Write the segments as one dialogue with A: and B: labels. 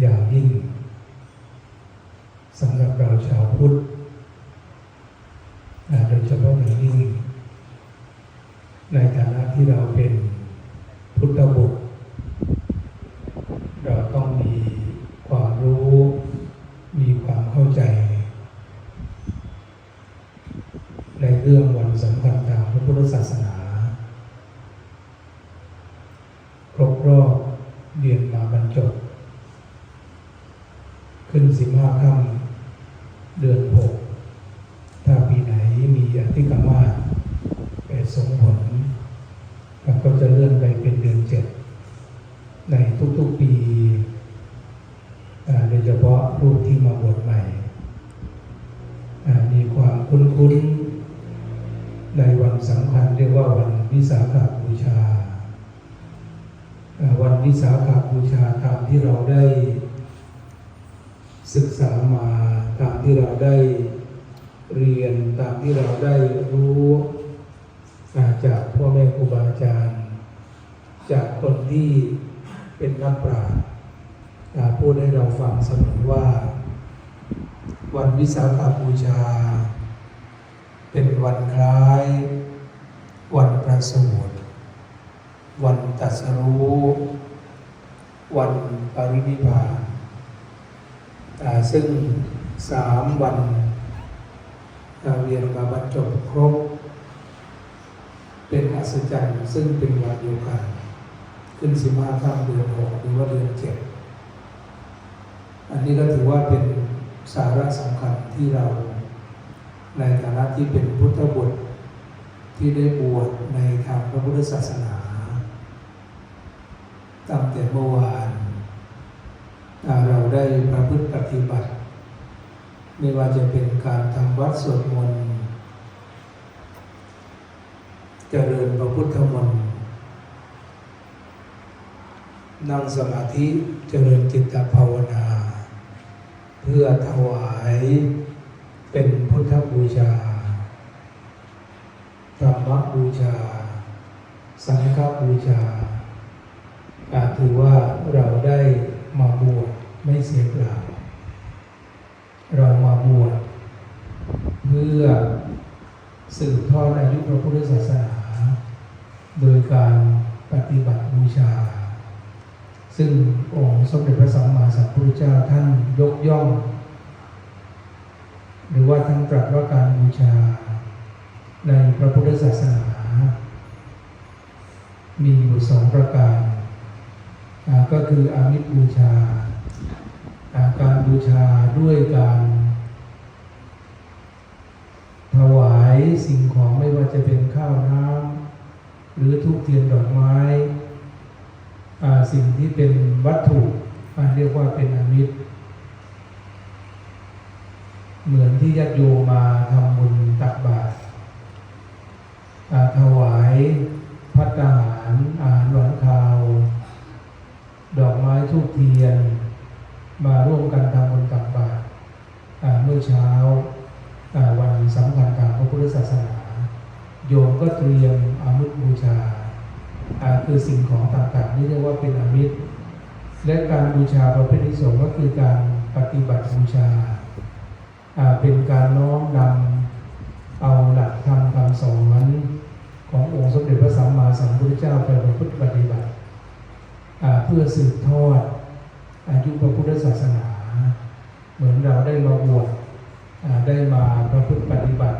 A: อย่างยิ่งสำหรับเราชาวพุทธโดยเฉพาะอย่างยิ่ง ในฐานะที่เราเป็นพุทธบุตร เราต้องมีความรู้ มีความเข้าใจ ในเรื่องวันสำคัญทางพระพุทธศาสนา ครบรอบเรียนมาบรรจบ ขึ้นสิบห้าค่ำเดือนหกถ้าปีไหนมีอธิกรรมาสเป็นสงผลเราก็จะเลื่อนไปเป็นเดือนเจ็ดในทุกๆปีโดยเฉพาะรูปที่มาบวชใหม่ มีความคุ้นๆ ในวันสำคัญเรียกว่าวันวิสาขบูชาอ่าวันวิสาขบูชาตามที่เราได้ ศึกษามาตามที่เราได้เรียนตามที่เราได้รู้าจากพ่อแม่ครูบาอาจารย์ จากคนที่เป็นนักปราชญ์พูดให้เราฟังเสมอว่า วันวิสาขบูชา เป็นวันคล้าย วันประสูติวันตัสรู้ วันปรินิพพาน ซึ่งสามวันอ่าเรียนมาบรรจบครบ เป็นอัศจรรย์ซึ่งเป็นวันเดียวกัน ขึ้นสิบห้าค่ำเดือนหกหรือว่าเดือนเจ็ดอันนี้ก็ถือว่าเป็นสาระสำคัญที่เรา ในฐานะที่เป็นพุทธบุตรที่ได้บวชในทางพระพุทธศาสนาตั้งแต่เมื่อวาน อ่าเราได้ประพฤติปฏิบัติ ไม่ว่าจะเป็นการทำวัดสวดมนต์เจริญพระพุทธมนต์นั่งสมาธิเจริญจิตภาวนา เพื่อถวายเป็นพุทธบูชาธรรมบูชา สังฆบูชาอาถือว่าเราได้มาบวช ไม่เสียเปล่า เรามาบวชเพื่อสืบทอดอายุพระพุทธศาสนา โดยการปฏิบัติบูชา ซึ่งองค์สมเด็จพระสัมมาสัมพุทธเจ้าท่านยกย่อง หรือว่าท่านตรัสว่าการบูชา ในพระพุทธศาสนา มีอยู่สองประการ ก็คืออามิตบูชาอ่า การบูชาด้วยการ ถวายสิ่งของไม่ว่าจะเป็นข้าวน้ำหรือทุกเทียนดอกไม้ สิ่งที่เป็นวัตถุอ่เรียกว่าเป็นอมิตร เหมือนที่ญาติโยมมาทำบุญตักบาตรถวายพัตตาหารอาหารหวานคาว ดอกไม้ทูกเทียน มาร่วมกันทำบุญตักบาตรเมื่อเช้าวันสำคัญทางพระพุทธศาสนา โยมก็เตรียมอามิตรบูชา คือสิ่งของต่างๆนี่เรียกว่าเป็นอามิตร และการบูชาประเภทที่สองก็คือการปฏิบัติบูชา เป็นการน้อมนำเอาหลักธรรมคำสอนขององค์สมเด็จพระสัมมาสัมพุทธเจ้าไปประพฤติปฏิบัติเพื่อสืบทอด อายุพระพุทธศาสนา เหมือนเราได้มาบวชได้มาประพฤติปฏิบัติ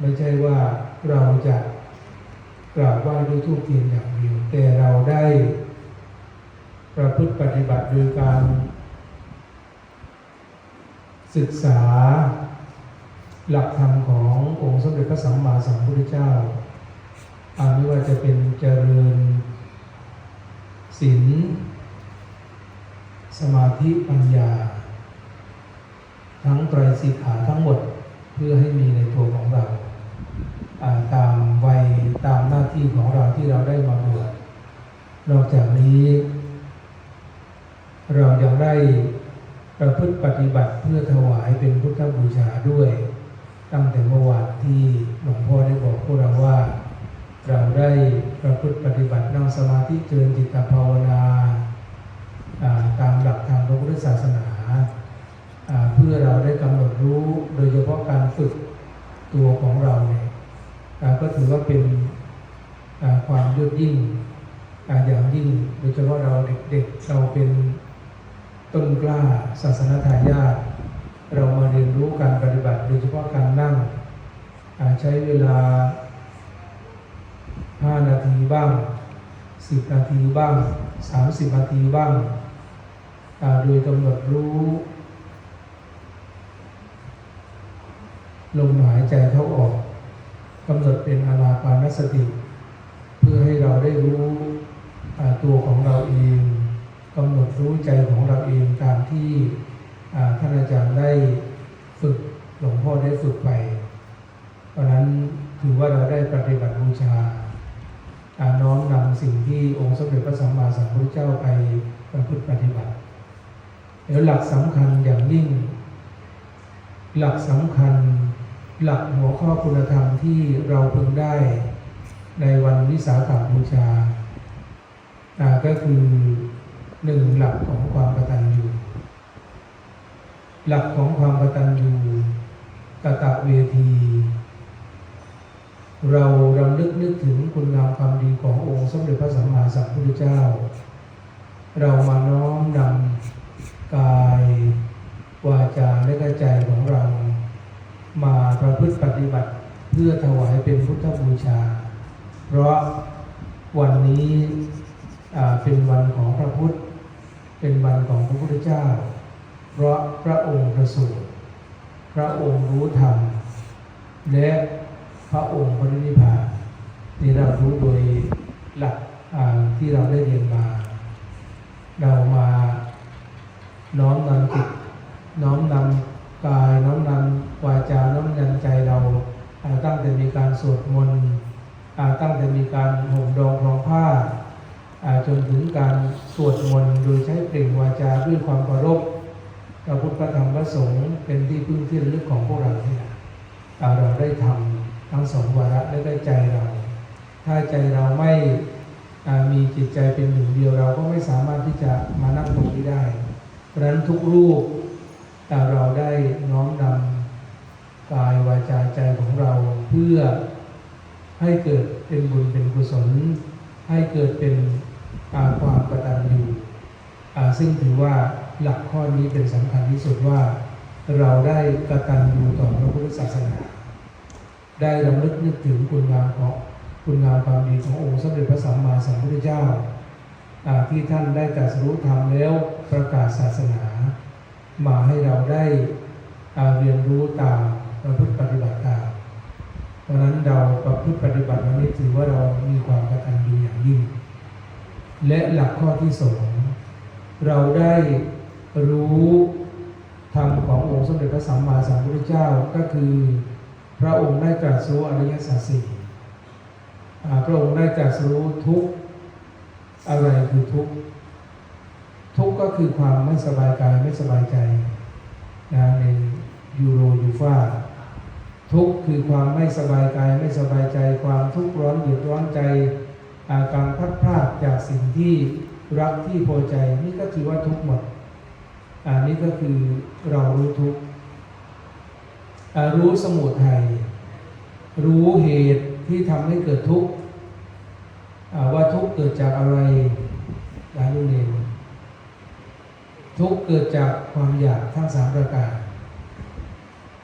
A: ไม่ใช่ว่าเราจะกราบไหว้ด้วยทูปเทียนอย่างเดียวแต่เราได้ ประพฤติปฏิบัติโดยการ ศึกษา หลักธรรมขององค์สมเด็จพระสัมมาสัมพุทธเจ้าอาไม่ว่าจะเป็นเจริญศีล สมาธิปัญญา ทั้งไตรสิกขาทั้งหมดเพื่อให้มีในตัวของเรา ตามวัยตามหน้าที่ของเราที่เราได้มาบวชนอกจากนี้ เรายังได้ประพฤติปฏิบัติเพื่อถวายเป็นพุทธบูชาด้วย ตั้งแต่เมื่อวานที่หลวงพ่อได้บอกพวกเราว่า เราได้ประพฤติปฏิบัตินั่งสมาธิเจริญจิตภาวนา ตามหลักทางพระพุทธศาสนาเพื่อเราได้กำหนดรู้โดยเฉพาะการฝึกตัวของเราเนี่ยก็ถือว่าเป็นความยอดยิ่งอย่างยิ่งโดยเฉพาะเราเด็กๆเราเป็นต้นกล้าศาสนาทายาทเรามาเรียนรู้การปฏิบัติโดยเฉพาะการนั่งใช้เวลา 5 นาทีบ้าง 10 นาทีบ้าง 30 นาทีบ้าง โดยกำหนดรู้ ลมหายใจเข้าออกกำหนดเป็นอานาปานสติ เพื่อให้เราได้รู้ตัวของเราเองกำหนดรู้ใจของเราเองตามที่ท่านอาจารย์ได้ฝึกหลวงพ่อได้ฝึกไป เพราะนั้นถือว่าเราได้ปฏิบัติบูชาน้อมนำสิ่งที่องค์สมเด็จพระสัมมาสัมพุทธเจ้าไปประพฤติปฏิบัติ แล้วหลักสำคัญอย่างยิ่ง หลักสำคัญ หลักหัวข้อคุณธรรมที่เราพึงได้ ในวันวิสาขบูชา ก็คือหนึ่งหลักของความกตัญญูหลักของความกตัญญูกตเวที เรารำลึกนึกถึงคุณงามความดีขององค์สมเด็จพระสัมมาสัมพุทธเจ้า เรามาน้อมนำ กาย วาจาและใจของเรา มาประพฤติปฏิบัติเพื่อถวายเป็นพุทธบูชา เพราะวันนี้เป็นวันของพระพุทธ เป็นวันของพระพุทธเจ้า เพราะพระองค์ประสูติพระองค์รู้ธรรม และพระองค์ปรินิพพานนี่เรารู้โดยหลักที่เราได้เรียนมา เรามา น้อมนำจิตน้อมนำกายน้อมนำวาจาน้อมนำใจเราอาตั้งแต่มีการสวดมนต์อาตั้งแต่มีการห่มดองรองผ้าอาจนถึงการสวดมนต์โดยใช้เปล่งวาจาด้วยความเคารพพระพุทธธรรมพระสงฆ์เป็นที่พึ่งที่ระลึกของพวกเราเนี่ยเราได้ทำทั้งสองวาระและได้ใจเรา ถ้าใจเราไม่มีจิตใจเป็นหนึ่งเดียวเราก็ไม่สามารถที่จะมานั่งตรงนี้ได้ เพราะนั้นทุกรูปแต่เราได้น้อมนำกายวาจาใจของเราเพื่อให้เกิดเป็นบุญเป็นกุศล ให้เกิดเป็นาความกตัญญูอ่ซึ่งถือว่าหลักข้อนี้เป็นสำคัญที่สุดว่า เราได้กตัญญูต่อพระพุทธศาสนา ได้รำลึกนึกถึงคุณงามของคุณงามความดีขององค์สมเด็จพระสัมมาสัมพุทธเจ้าอ่าที่ท่านได้ตรัสรู้ธรรมแล้ว ประกาศศาสนา มาให้เราได้เรียนรู้ตามประพฤติปฏิบัติตามเพราะนั้นเราประพฤติปฏิบัติวันนี้ถือว่าเรามีความกตัญญูอย่างยิ่ง และหลักข้อที่สองเราได้รู้ธรรมขององค์สมเด็จพระสัมมาสัมพุทธเจ้าก็คือ พระองค์ได้ตรัสรู้อริยสัจสี่พระองค์ได้ตรัสรู้ทุกอะไรคือทุก ทุกข์ก็คือความไม่สบายกายไม่สบายใจนะในยูโรยูฟาทุกข์คือความไม่สบายกายไม่สบายใจ ความทุกข์ร้อนเดือดร้อนใจอาการพัดพลาดจากสิ่งที่รักที่พอใจนี่ก็ถือว่าทุกข์หมดอันนี้ก็คือเรารู้ทุกข์รู้สมุทัยรู้เหตุที่ทำให้เกิดทุกข์ว่าทุกข์เกิดจากอะไรหลายโรงเรน ทุกเกิดจากความอยากทั้งสามประการ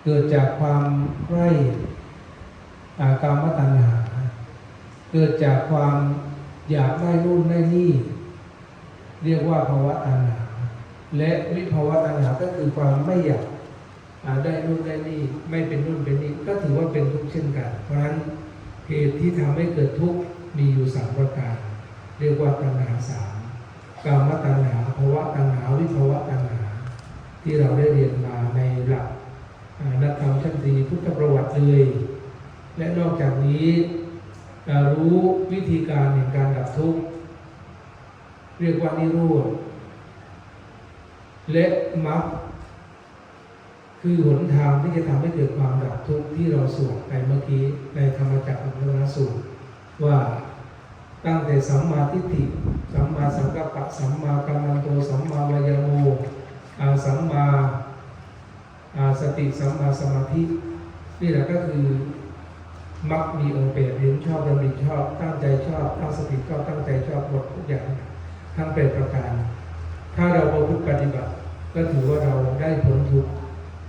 A: เกิดจากความใคร่อากามตัณหา เกิดจากความอยากได้นู่นได้นี่ เรียกว่าภาวะตัณหา และวิภาวะตัณหาก็คือความไม่อยากได้นู่นได้นี่ไม่เป็นนู่นเป็นนี่ก็ถือว่าเป็นทุกข์เช่นกัน เพราะฉะนั้นเหตุที่ทำให้เกิดทุกข์มีอยู่สามประการ เรียกว่าตัณหาสาม กามตัณหาภาวะตัณหาวิภาวะตัณหา ที่เราได้เรียนมาในหลักนักธรรมชั้นตรีพุทธประวัติเลยและนอกจากนี้อ่ารู้วิธีการในการดับทุกข์เรียกว่านิโรธและมรรคคือหนทางที่จะทำให้เกิดความดับทุกข์ที่เราสวดไปเมื่อกี้ในธรรมจักรวัฒนสูตรว่า ตั้งแต่สัมมาทิฏฐิ สัมมาสังกัปปะ สัมมากัมมันโต สัมมาวายโมอาสัมมาอาสติ สัมมาสมาธิ นี่แหละก็คือมักมีองค์เปรตเห็นชอบดำริชอบ ตั้งใจชอบ ตั้งสติชอบตั้งใจชอบหมดทุกอย่างทั้งเป็นประการ ถ้าเราประพฤติปฏิบัติ ก็ถือว่าเราได้ผลทุกข์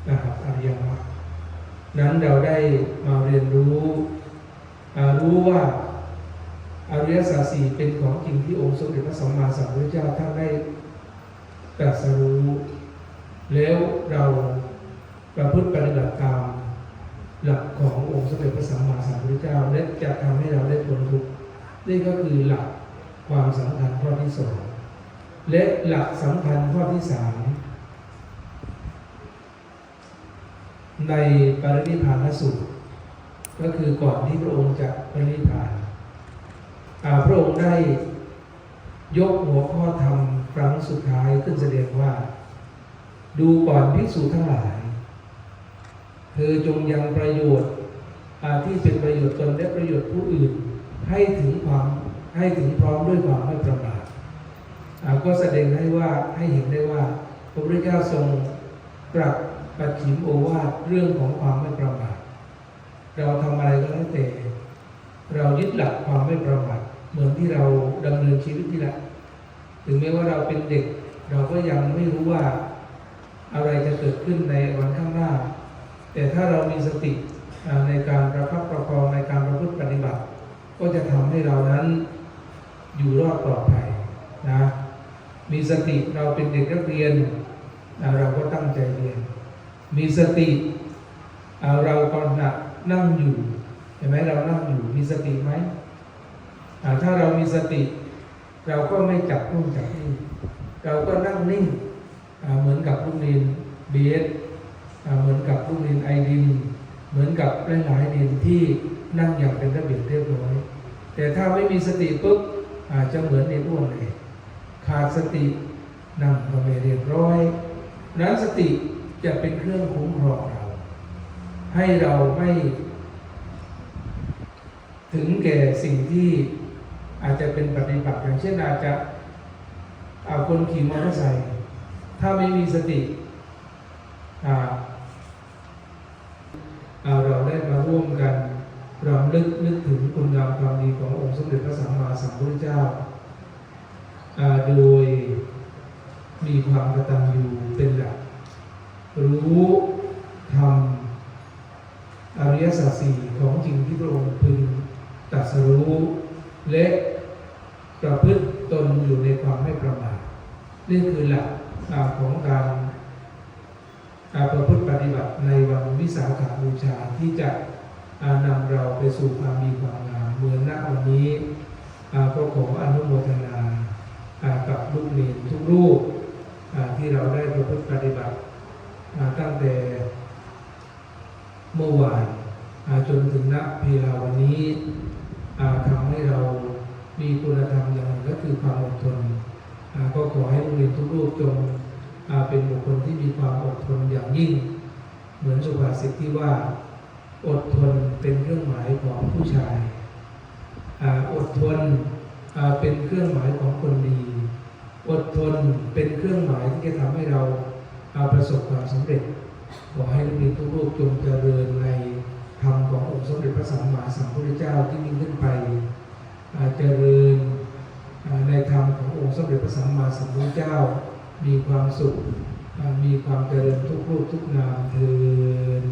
A: นะครับอริยมรรคนั้นเราได้มาเรียนรู้รู้ว่า อริยสัจสี่เป็นของจริงที่องค์สมเด็จพระสัมมาสัมพุทธเจ้าท่านได้ตรัสรู้ แล้วเราประพฤติปฏิบัติตามหลักขององค์สมเด็จพระสัมมาสัมพุทธเจ้า และจะทำให้เราได้พ้นทุกข์นี่ก็คือหลักความสำคัญข้อที่สองและหลักสำคัญข้อที่สามในปรินิพพานสูตร ก็คือก่อนที่พระองค์จะปรินิพพาน พระองค์ได้ยกหัวข้อธรรมครั้งสุดท้ายขึ้นแสดงว่า ดูก่อนภิกษุทั้งหลาย เธอจงยังประโยชน์ที่เป็นประโยชน์ตนและประโยชน์ผู้อื่น ให้ถึงความให้ถึงพร้อมด้วยความไม่ประมาทก็แสดงให้ว่าให้เห็นได้ว่าพระพุทธเจ้าทรงตรัสปัจฉิมโอวาทเรื่องของความไม่ประมาทเราทำอะไรก็แล้วแต่ เรายึดหลักความไม่ประมาท เหมือนที่เราดำเนินชีวิตที่และ ถึงแม้ว่าเราเป็นเด็ก เราก็ยังไม่รู้ว่าอะไรจะเกิดขึ้นในวันข้างหน้า แต่ถ้าเรามีสติในการประคับประคองในการประพฤติปฏิบัติ ก็จะทำให้เรานั้นอยู่รอดปลอดภัยนะมีสติเราเป็นเด็กนักเรียน เราก็ตั้งใจเรียน มีสติอ่าเราก็นั่งอยู่เห็นไหมเรานั่งอยู่มีสติไหม ถ้าเรามีสติ เราก็ไม่จับนู่นจับนี่เราก็นั่งนิ่งเหมือนกับลูกเรียนเบสอ่าเหมือนกับลูกเรียนไอดิน เหมือนกับหลายๆเรียนที่นั่งอย่างเป็นระเบียบเรียบร้อย แต่ถ้าไม่มีสติปุ๊บอาจจะเหมือนในอ้วนเลยขาดสตินั่งก็ไม่เรียบร้อย นั้นสติจะเป็นเครื่องคุ้มครองเรา ให้เราไม่ถึงแก่สิ่งที่ อาจจะเป็นปฏิบัติอย่างเช่นอาจจะเอาคนขี่มอเตอร์ไซค์ถ้าไม่มีสติเราได้มาร่วมกันรำลึกนึกถึงคุณงามความดีขององค์สมเด็จพระสัมมาสัมพุทธเจ้าอ่าโดยมีความกตัญญูเป็นหลัก รู้ทำอริยสัจสี่ของจริงที่พระองค์พึงตรัสรู้และ ประพฤติตนอยู่ในความไม่ประมาทนี่คือหลักของการอ่าประพฤติปฏิบัติในวันวิสาขบูชาที่จะนำเราไปสู่ความมีความงามเหมือนณวันนี้ก็ขออนุโมทนากับลูกเนรทุกรูปที่เราได้ประพฤติปฏิบัติตั้งแต่เมื่อวานจนถึงณเพลาวันนี้ทำให้เรา มีคุณธรรมอย่างหนึ่งก็คือความอดทนก็ขอให้โรงเรียนทุกรูปจงเป็นบุคคลที่มีความอดทนอย่างยิ่ง เหมือนสุภาษิตที่ว่า อดทนเป็นเครื่องหมายของผู้ชายอดทนเป็นเครื่องหมายของคนดี อดทนเป็นเครื่องหมายที่จะทำให้เราเอาประสบความสำเร็จ ขอให้ลูกศิษย์ทุกรูปจงเจริญในธรรมขององค์สมเด็จพระสัมมาสัมพุทธเจ้าที่ยิ่งขึ้นไป เจริญในธรรมขององค์สมเด็จพระสัมมาสัมพุทธเจ้า มีความสุข มีความเจริญทุกรูปทุกนามเทิน